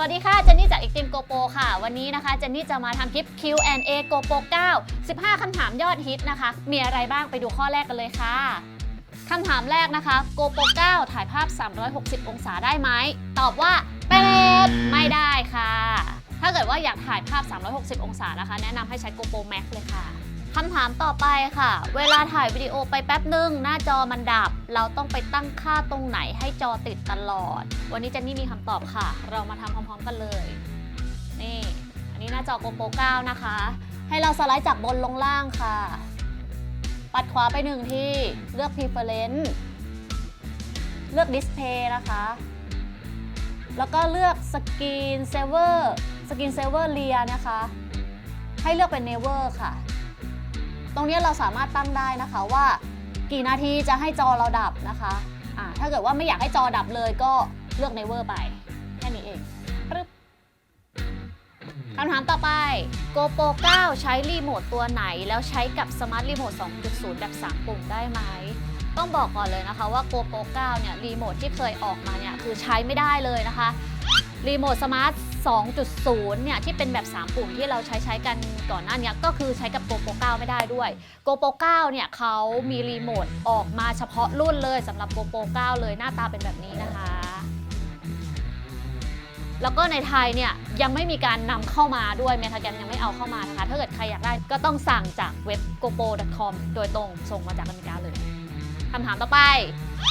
วัสดีค่ะ เจนนี่จาก Extreme GoPro ค่ะ วันนี้นะคะ เจนนี่จะมาทำคลิป Q&A GoPro 9 15 คำถามยอดฮิตนะคะ มีอะไรบ้างไปดูข้อแรกกันเลยค่ะคำถามแรกนะคะ GoPro 9 ถ่ายภาพ 360 องศาได้ไหม ตอบว่าเป็ดไม่ได้ค่ะ ถ้าเกิดว่าอยากถ่ายภาพ 360 องศานะคะ แนะนำให้ใช้ GoPro Max เลยค่ะ คำถามต่อไปค่ะ เวลาถ่ายวิดีโอไปแป๊บหนึ่งหน้าจอมันดับ เราต้องไปตั้งค่าตรงไหนให้จอติดตลอด วันนี้เจนนี่มีคำตอบค่ะ เรามาทำพร้อมๆกันเลย นี่ อันนี้หน้าจอ GoPro 9นะคะ ให้เราสไลด์จากบนลงล่างค่ะ ปัดขวาไปหนึ่งที่เลือก preference เลือก display นะคะ แล้วก็เลือก screen saver screen saver rear นะคะ ให้เลือกเป็น never ค่ะ ตรงนี้เราสามารถตั้งได้นะคะว่า กี่นาทีจะให้จอเราดับนะคะอ่าถ้าเกิดว่าไม่อยากให้จอดับเลยก็เลือก never ไป แค่นี้เองปึ๊บคำถามต่อไป GoPro 9 ใช้รีโมทตัวไหน แล้วใช้กับสมาร์ทรีโมท2.0 แบบ 3 ปุ่มได้ไหม ต้องบอกก่อนเลยนะคะว่า GoPro 9 เนี่ยรีโมทที่เคยออกมาเนี่ย คือใช้ไม่ได้เลยนะคะรีโมทสมาร์ท 2.0 เนี่ยที่เป็นแบบ 3 ปุ่มที่เราใช้ใช้กันก่อนหน้านี้ก็คือใช้กับ GoPro 9 ไม่ได้ด้วย GoPro 9 เนี่ยเขามีรีโมทออกมาเฉพาะรุ่นเลยสำหรับ GoPro 9 เลยหน้าตาเป็นแบบนี้นะคะ แล้วก็ในไทยเนี่ยยังไม่มีการนำเข้ามาด้วยเมทาแกรมยังไม่เอาเข้ามานะคะ ถ้าเกิดใครอยากได้ก็ต้องสั่งจากเว็บ gopo.com โดยตรงส่งมาจากอเมริกาเลย คำถามต่อไป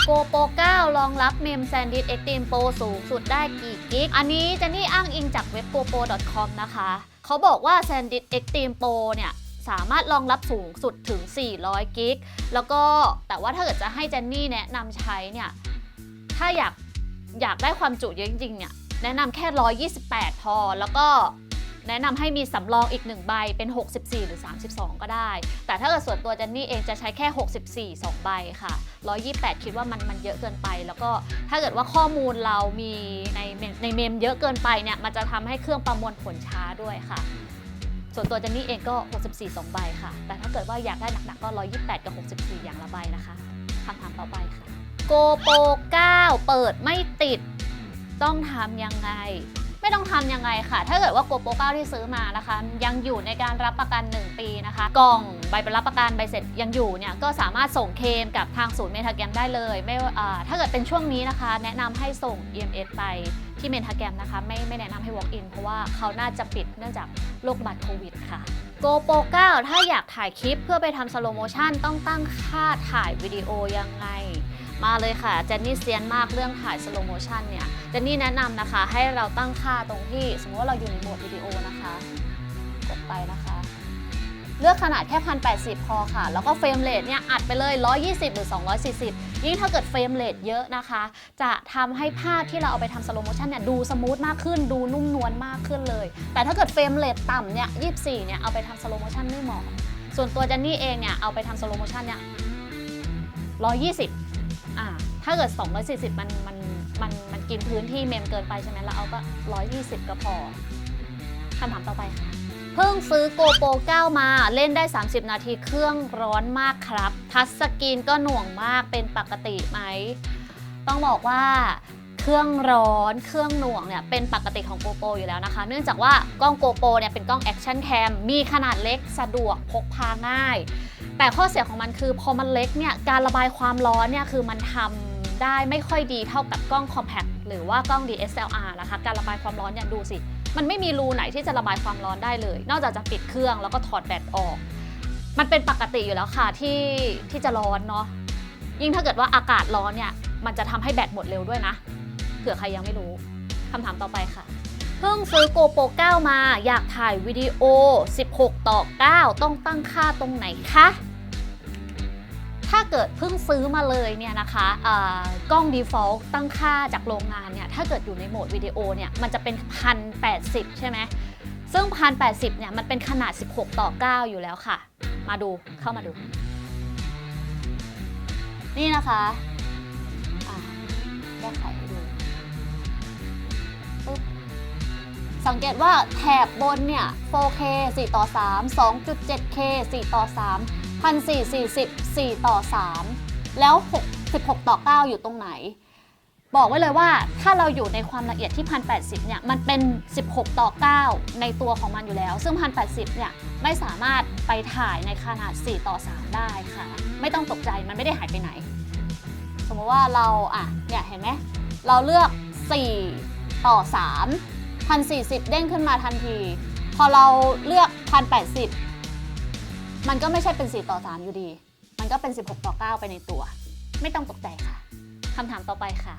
GoPro 9 รองรับเมม SanDisk Extreme Pro สูงสุดได้กี่กิก อันนี้เจนนี่อ้างอิงจากเว็บ GoPro.com นะคะ เขาบอกว่า SanDisk Extreme Pro เนี่ยสามารถรองรับสูงสุดถึง 400 กิก แล้วก็แต่ว่าถ้าเกิดจะให้เจนนี่แนะนำใช้เนี่ย ถ้าอยากอยากได้ความจุเยอะจริงๆเนี่ย แนะนำแค่ 128 พอ แล้วก็ แนะนำให้มีสำรองอีก 1 ใบเป็น 64 หรือ 32 ก็ได้ แต่ถ้าเกิดส่วนตัวเจนนี่เองจะใช้แค่ 64 2 ใบค่ะ 128 คิดว่ามันมันเยอะเกินไป แล้วก็ถ้าเกิดว่าข้อมูลเรามีในเมมในเมมเยอะเกินไปเนี่ยมันจะทำให้เครื่องประมวลผลช้าด้วยค่ะ ส่วนตัวเจนนี่เองก็ 64 2 ใบค่ะ แต่ถ้าเกิดว่าอยากได้หนักๆก็ 128 กับ 64 อย่างละใบนะคะคำถามต่อไปค่ะ GoPro 9เปิดไม่ติด ต้องทำยังไง ไม่ต้องทำยังไงค่ะ ถ้าเกิดว่า GoPro 9ที่ซื้อมานะคะ ยังอยู่ในการรับประกัน 1 ปีนะคะ กล่องใบรับประกันใบเสร็จยังอยู่เนี่ยก็สามารถส่งเคมกับทางศูนย์เมทาแกรมได้เลย ไม่ว่าอ่าถ้าเกิดเป็นช่วงนี้นะคะ แนะนำให้ส่ง EMS ไปที่เมทาแกรมนะคะ ไม่ไม่แนะนำให้ walk in เพราะว่าเขาน่าจะปิดเนื่องจากโรคบัตรโควิดค่ะ GoPro 9 ถ้าอยากถ่ายคลิปเพื่อไปทำสโลโมชันต้องตั้งค่าถ่ายวิดีโอยังไง มาเลยค่ะเจนนี่เซียนมากเรื่องถ่ายสโลโมชันเนี่ยเจนนี่แนะนำนะคะให้เราตั้งค่าตรงที่ สมมติว่าเราอยู่ในโหมดวิดีโอนะคะ กดไปนะคะ เลือกขนาดแค่ 1080 พอค่ะ แล้วก็เฟรมเรทเนี่ยอัดไปเลย 120 หรือ 240 ยิ่งถ้าเกิดเฟรมเรทเยอะนะคะ จะทำให้ภาพที่เราเอาไปทำสโลโมชันเนี่ยดูสมูทมากขึ้น ดูนุ่มนวลมากขึ้นเลย แต่ถ้าเกิดเฟรมเรทต่ำเนี่ย 24 เนี่ยเอาไปทำสโลโมชันไม่เหมาะส่วนตัวเจนนี่เองเนี่ยเอาไปทำสโลโมชันเนี่ย120อ่า ถ้าเกิด 240 มันมันมันมันกินพื้นที่เมมเกินไปใช่ไหมเราเอาก็ 120 ก็พอคำถามต่อไปค่ะ เพิ่งซื้อ GoPro 9 มาเล่นได้ 30 นาทีเครื่องร้อนมากครับ ทัชสกรีนก็หน่วงมากเป็นปกติไหม ต้องบอกว่าเครื่องร้อนเครื่องหน่วงเนี่ยเป็นปกติของ GoPro อยู่แล้วนะคะ เนื่องจากว่ากล้อง GoPro เนี่ยเป็นกล้อง Action Cam มีขนาดเล็กสะดวกพกพาง่าย แต่ข้อเสียของมันคือพอมันเล็กเนี่ยการระบายความร้อนเนี่ยคือมันทำ ได้ไม่ค่อยดีเท่ากับกล้อง Compact หรือว่ากล้อง DSLR นะคะ การระบายความร้อนเนี่ยดูสิ มันไม่มีรูไหนที่จะระบายความร้อนได้เลย นอกจากจะปิดเครื่องแล้วก็ถอดแบตออก มันเป็นปกติอยู่แล้วค่ะที่ที่จะร้อนเนาะ ยิ่งถ้าเกิดว่าอากาศร้อนเนี่ย มันจะทำให้แบตหมดเร็วด้วยนะ เผื่อใครยังไม่รู้คำถามต่อไปค่ะ เพิ่งซื้อ GoPro 9 มา อยากถ่ายวิดีโอ 16 ต่อ 9 ต้องตั้งค่าตรงไหนคะ ถ้าเกิดเพิ่งซื้อมาเลยเนี่ยนะคะกล้อง default ตั้งค่าจากโรงงานเนี่ยถ้าเกิดอยู่ในโหมดวิดีโอเนี่ยมันจะเป็น 1080 ใช่ไหมซึ่ง 1080 เนี่ยมันเป็นขนาด 16 ต่อ 9 อยู่แล้วค่ะ มาดูเข้ามาดู นี่นะคะแก้ไขให้ดูสังเกตว่าแถบบนเนี่ย 4K 4 ต่อ 3 2.7K 4 ต่อ 3 1440 4 ต่อ 3 แล้ว 6 16 ต่อ 9 อยู่ตรงไหน บอกไว้เลยว่าถ้าเราอยู่ในความละเอียดที่ 1080 เนี่ย มันเป็น 16 ต่อ 9 ในตัวของมันอยู่แล้ว ซึ่ง 1080 เนี่ย ไม่สามารถไปถ่ายในขนาด 4 ต่อ 3 ได้ค่ะ ไม่ต้องตกใจมันไม่ได้หายไปไหน สมมติว่าเราอะเนี่ยเห็นไหมเราเลือก 4 ต่อ 3 1040 เด้งขึ้นมาทันที พอเราเลือก 1080 มันก็ไม่ใช่เป็น 4 ต่อ 3 อยู่ดี มันก็เป็น 16 ต่อ 9 ไปในตัว ไม่ต้องตกใจค่ะคำถามต่อไปค่ะ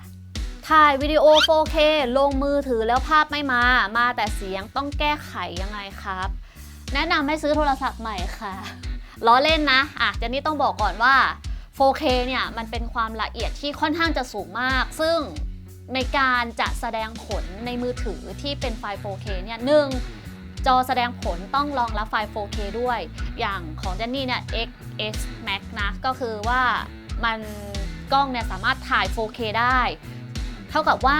ถ่ายวิดีโอ 4K ลงมือถือแล้วภาพไม่มา มาแต่เสียงต้องแก้ไขยังไงครับ แนะนำให้ซื้อโทรศัพท์ใหม่ค่ะ ล้อเล่นนะอะเจนนี่ต้องบอกก่อนว่า 4K เนี่ยมันเป็นความละเอียดที่ค่อนข้างจะสูงมาก ซึ่งในการจะแสดงผลในมือถือที่เป็นไฟล์ 4K เนี่ยหนึ่ง จอแสดงผลต้องรองรับไฟล์ 4K ด้วย อย่างของเจนนี่เนี่ย XS Max นะ ก็คือว่ามันกล้องเนี่ยสามารถถ่าย 4K ได้ เท่ากับว่า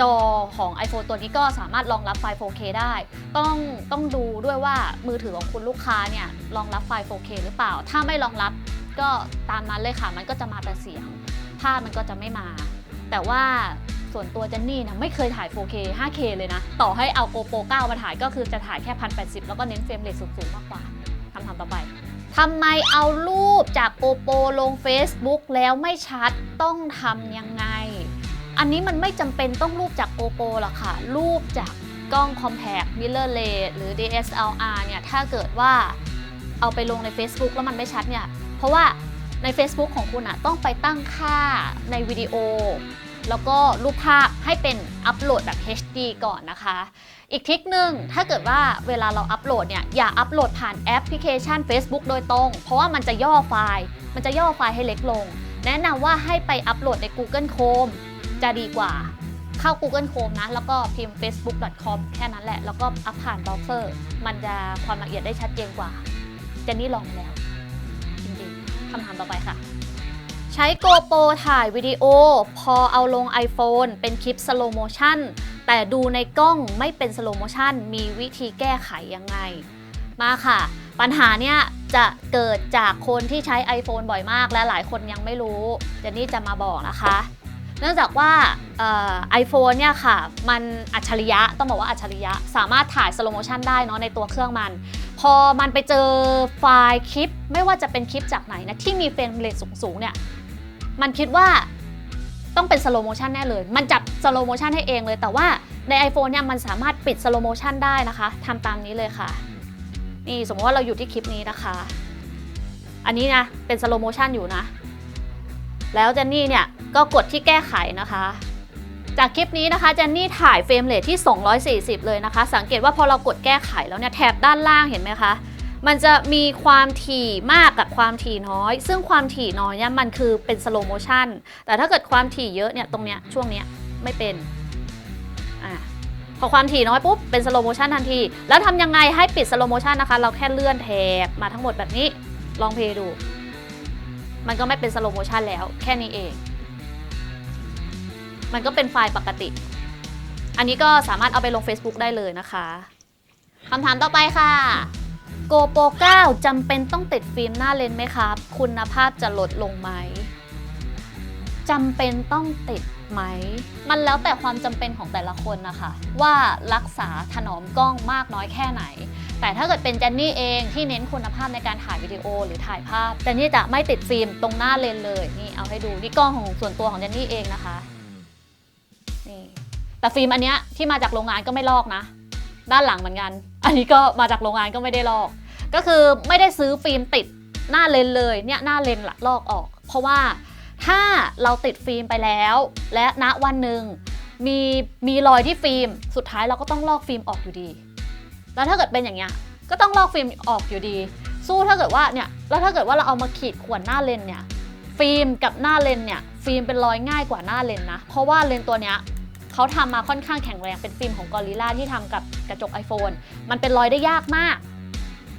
จอของ iPhone ตัวนี้ก็สามารถรองรับไฟล์ 4K ได้ ต้องต้องดูด้วยว่ามือถือของคุณลูกค้าเนี่ยรองรับไฟล์ 4K หรือเปล่า ถ้าไม่รองรับก็ตามนั้นเลยค่ะ มันก็จะมาแต่เสียง ภาพมันก็จะไม่มา แต่ว่า ส่วนตัวเจนนี่นะไม่เคยถ่าย 4K 5K เลยนะ ต่อให้เอา GoPro 9 มาถ่ายก็คือจะถ่ายแค่ 1080 แล้วก็เน้นเฟรมเรทสูงๆ มากกว่าคำถามต่อไปทำไมเอารูปจาก GoPro ลง Facebook แล้วไม่ชัดต้องทำยังไง อันนี้มันไม่จำเป็นต้องรูปจาก GoPro หรอกค่ะ รูปจากกล้อง Compact Mirrorless หรือ DSLR เนี่ยถ้าเกิดว่าเอาไปลงใน Facebook แล้วมันไม่ชัดเนี่ยเพราะว่าใน Facebook ของคุณอะต้องไปตั้งค่าในวิดีโอ แล้วก็รูปภาพให้เป็นอัปโหลดแบบ HD ก่อนนะคะ อีกทริคหนึ่งถ้าเกิดว่าเวลาเราอัปโหลดเนี่ยอย่าอัปโหลดผ่านแอปพลิเคชัน Facebook โดยตรง เพราะว่ามันจะย่อไฟล์ มันจะย่อไฟล์ให้เล็กลง แนะนำว่าให้ไปอัปโหลดใน Google Chrome จะดีกว่าเข้า Google Chrome นะ แล้วก็พิมพ์ facebook.com แค่นั้นแหละ แล้วก็อัพผ่านเบราว์เซอร์ มันจะความละเอียดได้ชัดเจนกว่า เจนนี่ลองแล้ว จริงๆคำถามต่อไปค่ะ ใช้ GoPro ถ่ายวิดีโอ พอเอาลง iPhone เป็นคลิป slow motion แต่ดูในกล้องไม่เป็น slow motion มีวิธีแก้ไขยังไง มาค่ะ ปัญหาเนี้ยจะเกิดจากคนที่ใช้ iPhone บ่อยมาก และหลายคนยังไม่รู้เจนนี่จะมาบอกนะคะ เนื่องจากว่าไอโฟนเนี่ยค่ะ มันอัจฉริยะต้องบอกว่าอัจฉริยะ สามารถถ่ายสโลโมชันได้เนาะในตัวเครื่องมัน พอมันไปเจอไฟล์คลิป ไม่ว่าจะเป็นคลิปจากไหนนะที่มีเฟรมเรทสูงๆเนี่ย มันคิดว่าต้องเป็นสโลโมชันแน่เลย มันจับสโลโมชันให้เองเลย แต่ว่าใน iPhone เนี่ยมันสามารถปิดสโลโมชันได้นะคะทำตามนี้เลยค่ะ นี่สมมติว่าเราอยู่ที่คลิปนี้นะคะ อันนี้นะเป็นสโลโมชันอยู่นะ แล้วเจนนี่เนี่ยก็กดที่แก้ไขนะคะ จากคลิปนี้นะคะเจนนี่ถ่ายเฟรมเรทที่ 240 เลยนะคะ สังเกตว่าพอเรากดแก้ไขแล้วเนี่ยแถบด้านล่างเห็นไหมคะ มันจะมีความถี่มากกับความถี่น้อย ซึ่งความถี่น้อยเนี่ยมันคือเป็นสโลโมชันแต่ถ้าเกิดความถี่เยอะเนี่ยตรงเนี้ยช่วงเนี้ยไม่เป็นอ่าพอความถี่น้อยปุ๊บเป็นสโลโมชันทันที แล้วทำยังไงให้ปิดสโลโมชันนะคะ เราแค่เลื่อนแถบมาทั้งหมดแบบนี้ลองเพลย์ดู มันก็ไม่เป็นสโลโมชันแล้ว แค่นี้เอง มันก็เป็นไฟล์ปกติ อันนี้ก็สามารถเอาไปลง Facebook ได้เลยนะคะคำถามต่อไปค่ะ GoPro 9จำเป็นต้องติดฟิล์มหน้าเลนส์ไหมครับ คุณภาพจะลดลงไหมจำเป็นต้องติดไหม มันแล้วแต่ความจำเป็นของแต่ละคนนะคะ ว่ารักษาถนอมกล้องมากน้อยแค่ไหน แต่ถ้าเกิดเป็นเจนนี่เองที่เน้นคุณภาพในการถ่ายวิดีโอหรือถ่ายภาพเจนนี่จะไม่ติดฟิล์มตรงหน้าเลนเลยนี่เอาให้ดูนี่กล้องของส่วนตัวของเจนนี่เองนะคะนี่แต่ฟิล์มอันเนี้ยที่มาจากโรงงานก็ไม่ลอกนะ ด้านหลังเหมือนกัน อันนี้ก็มาจากโรงงานก็ไม่ได้ลอก ก็คือไม่ได้ซื้อฟิล์มติดหน้าเลนเลยเนี่ยหน้าเลนละลอกออก เพราะว่าถ้าเราติดฟิล์มไปแล้ว และณวันหนึ่งมีมีรอยที่ฟิล์ม สุดท้ายเราก็ต้องลอกฟิล์มออกอยู่ดี แล้วถ้าเกิดเป็นอย่างเงี้ยก็ต้องลอกฟิล์มออกอยู่ดี สู้ถ้าเกิดว่าเนี่ยแล้วถ้าเกิดว่าเราเอามาขีดข่วนหน้าเลนเนี่ยฟิล์มกับหน้าเลนเนี่ยฟิล์มเป็นรอยง่ายกว่าหน้าเลนนะ เพราะว่าเลนตัวเนี้ย เขาทำมาค่อนข้างแข็งแรงเป็นฟิล์มของกอริลลาที่ทำกับกระจก iPhone มันเป็นรอยได้ยากมาก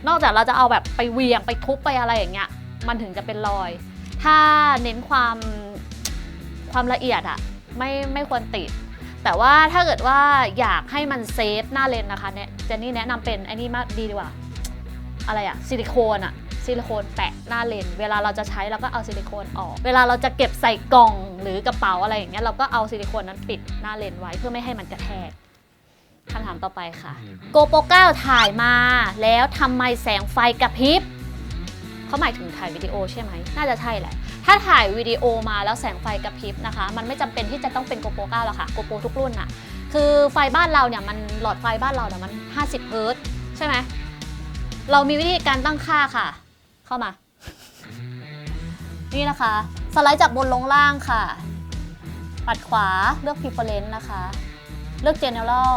นอกจากเราจะเอาแบบไปเวียงไปทุบไปอะไรอย่างเงี้ย มันถึงจะเป็นรอย ถ้าเน้นความความละเอียดอะไม่ไม่ควรติด แต่ว่าถ้าเกิดว่าอยากให้มันเซฟหน้าเลนนะคะเนี่ยเจนนี่แนะนำเป็นไอ้นี่มากดีดีกว่า อะไรอะซิลิโคนอะ ซิซิลิโคนแปะหน้าเลนส์เวลาเราจะใช้เราก็เอาซิลิโคนออก เวลาเราจะเก็บใส่กล่องหรือกระเป๋าอะไรอย่างเงี้ยเราก็เอาซิลิโคนนั้นปิดหน้าเลนส์ไว้เพื่อไม่ให้มันกระแทกคำถามต่อไปค่ะ GoPro 9ถ่ายมาแล้วทำไมแสงไฟกระพริบเขาหมายถึงถ่ายวิดีโอใช่ไหม น่าจะใช่แหละ ถ้าถ่ายวิดีโอมาแล้วแสงไฟกระพริบนะคะ มันไม่จำเป็นที่จะต้องเป็น GoPro 9หรอกค่ะ GoPro ทุกรุ่นน่ะคือไฟบ้านเราเนี่ยมันหลอดไฟบ้านเราเนี่ยมัน 50 เฮิรตซ์ใช่ไหม เรามีวิธีการตั้งค่าค่ะ เข้ามา นี่นะคะ สไลด์จากบนลงล่างค่ะ ปัดขวาเลือก preference นะคะ เลือก general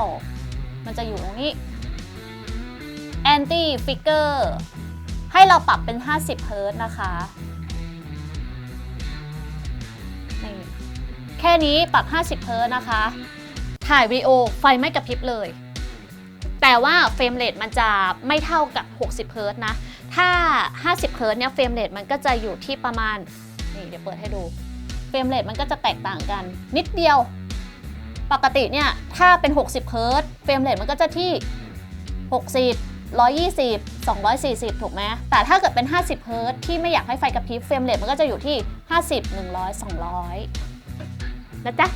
มันจะอยู่ตรงนี้ anti figure ให้เราปรับเป็น 50เฮิรตซ์นะคะนี่แค่นี้ปรับ 50เฮิรตซ์นะคะ ถ่ายวิดีโอไฟไม่กระพริบเลย แต่ว่าเฟรมเรทมันจะไม่เท่ากับ 60เฮิรตซ์นะ ถ้า 50 เฮิร์ตเนี่ยเฟรมเรทมันก็จะอยู่ที่ประมาณ นี่เดี๋ยวเปิดให้ดู เฟรมเรทมันก็จะแตกต่างกัน นิดเดียว ปกติเนี่ยถ้าเป็น 60 เฮิร์ตเฟรมเรทมันก็จะที่ 60 120 240 ถูกไหมแต่ถ้าเกิดเป็น 50 เฮิร์ตที่ไม่อยากให้ไฟกระพริบเฟรมเรทมันก็จะอยู่ที่ 50 100 200 นะจ๊ะ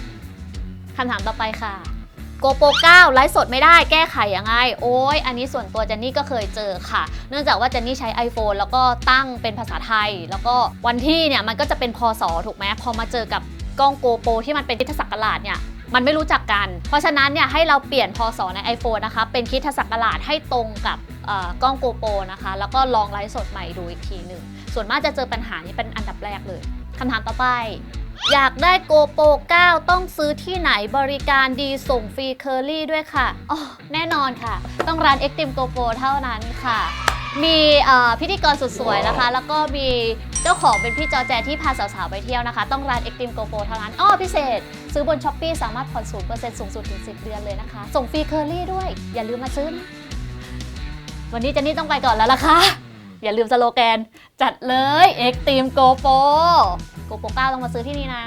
คำถามต่อไปค่ะ GoPro 9ไลฟ์สดไม่ได้แก้ไขยังไง โอ้ยอันนี้ส่วนตัวเจนนี่ก็เคยเจอค่ะ เนื่องจากว่าเจนนี่ใช้ iPhone แล้วก็ตั้งเป็นภาษาไทย แล้วก็วันที่เนี่ยมันก็จะเป็นพศถูกไหมพอมาเจอกับกล้อง GoPro ที่มันเป็นคริดศักราชเนี่ยมันไม่รู้จักกัน เพราะฉะนั้นเนี่ยให้เราเปลี่ยนพศใน iPhone นะคะ เป็นคิดศักราชให้ตรงกับกล้อง GoPro นะคะ แล้วก็ลองไลฟ์สดใหม่ดูอีกทีหนึ่ง ส่วนมากจะเจอปัญหานี้เป็นอันดับแรกเลยคำถามต่อไป อยากได้ GoPro 9ต้องซื้อที่ไหนบริการดีส่งฟรีเคอรี่ด้วยค่ะอ๋อแน่นอนค่ะ ต้องร้าน Extreme GoPro เท่านั้นค่ะ มีเอ่อพิธีกรสุดสวยนะคะ แล้วก็มีเจ้าของเป็นพี่จอแจที่พาสาวๆไปเที่ยวนะคะ ต้องร้าน Extreme GoPro เท่านั้นอ้อพิเศษ ซื้อบน s h อ p e e สามารถผ่อนศูนย์เปอร์เซ็นต์สูงสุดถึง 10 เดือนเลยนะคะ ส่งฟรีเคอรี่ด้วย อย่าลืมมาซื้อนะวันนี้เจนนี่ต้องไปก่อนแล้วล่ะค่ะอย่าลืมสโลแกน จัดเลย โกโก้ก้ลงมาซื้อที่นี่นะ